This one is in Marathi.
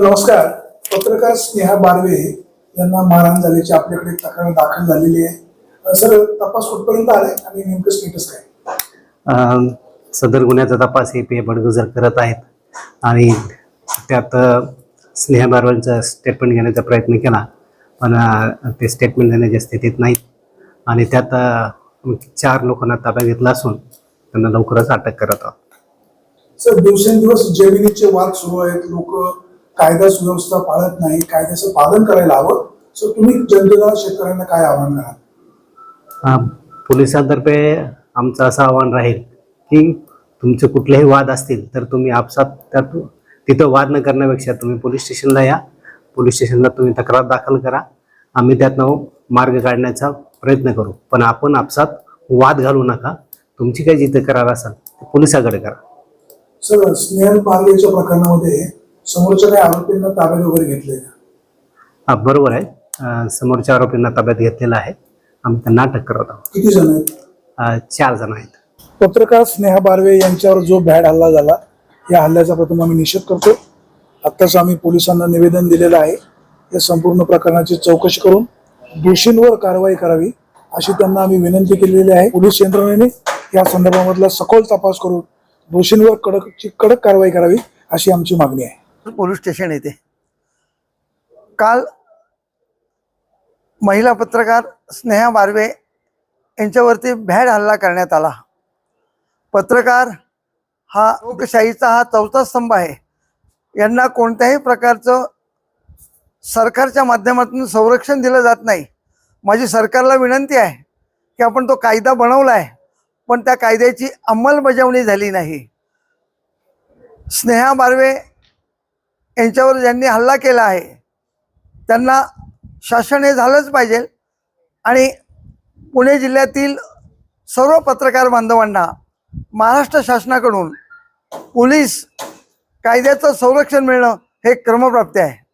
नमस्कार. पत्रकार स्नेहा बारवे यांना मारहाण झाल्याची आपल्याकडे तक्रार दाखल झालेली आहे. सर तपास कुठपर्यंत आलाय आणि नेमकं स्टेटस काय? सदर गुन्ह्याचा तपास हे पी बडगुजर करत आहेत. आणि त्यात स्नेहा बारवांचा स्टेटमेंट घेण्याचा प्रयत्न केला पण ते स्टेटमेंट देण्याच्या स्थितीत नाहीत. आणि त्यात चार लोकांना ताब्यात घेतला असून त्यांना लवकरच अटक करत आहोत. सर दिवसेंदिवस जमिनीचे वाद सुरू आहेत. लोक कायदा सुव्यवस्था पाळत नाही कायद्याचं पालन करायला हवं. सो तुम्ही जनतेला शेतकऱ्यांना काय आव्हान कराल? पोलिसांतर्फे आमचं असं आव्हान राहील की तुमचे कुठलेही वाद असतील तर तुम्ही आपसात त्यात तिथं वाद न करण्यापेक्षा तुम्ही पोलीस स्टेशनला या. पोलीस स्टेशनला तुम्ही तक्रार दाखल करा. आम्ही त्यातनं मार्ग काढण्याचा प्रयत्न करू. पण आपण आपसात वाद घालू नका. तुमची काही जिथे करार असाल ते पोलिसाकडे करा. सर स्नेहल बारवेच्या प्रकरणामध्ये समोरच्या काही आरोपींना ताब्यात वगैरे घेतलंय का? हा बरोबर आहे. अं, समोरच्या आरोपींना ताब्यात घेतलेला आहे. आम्ही त्यांना अटक करत आहोत. किती जण आहेत? अं, चार जण आहेत. पत्रकार स्नेहा बारवे यांच्यावर जो भॅड हल्ला झाला या हल्ल्याचा प्रथम आम्ही निषेध करतो. आत्ताच आम्ही पोलिसांना निवेदन दिलेलं आहे. या संपूर्ण प्रकरणाची चौकशी करून दोषींवर कारवाई करावी अशी त्यांना आम्ही विनंती केलेली आहे. पोलीस यंत्रणेने या संदर्भामधला सखोल तपास करून दोषींवर कडकची कडक कारवाई करावी अशी आमची मागणी आहे. पोलीस स्टेशन येथे काल महिला पत्रकार स्नेहा बारवे यांच्यावरती भॅड हल्ला करण्यात आला. पत्रकार हा लोकशाहीचा हा चौथा स्तंभ आहे. यांना कोणत्याही प्रकारचं सरकारच्या माध्यमातून संरक्षण दिलं जात नाही. माझी सरकारला विनंती आहे की आपण तो कायदा बनवला आहे पण त्या कायद्याची अंमलबजावणी झाली नाही. स्नेहा बारवे यांच्यावर ज्यांनी हल्ला केला आहे त्यांना शासन हे झालंच पाहिजे. आणि पुणे जिल्ह्यातील सर्व पत्रकार बांधवांना महाराष्ट्र शासनाकडून पोलीस कायद्याचं संरक्षण मिळणं हे क्रमप्राप्त आहे.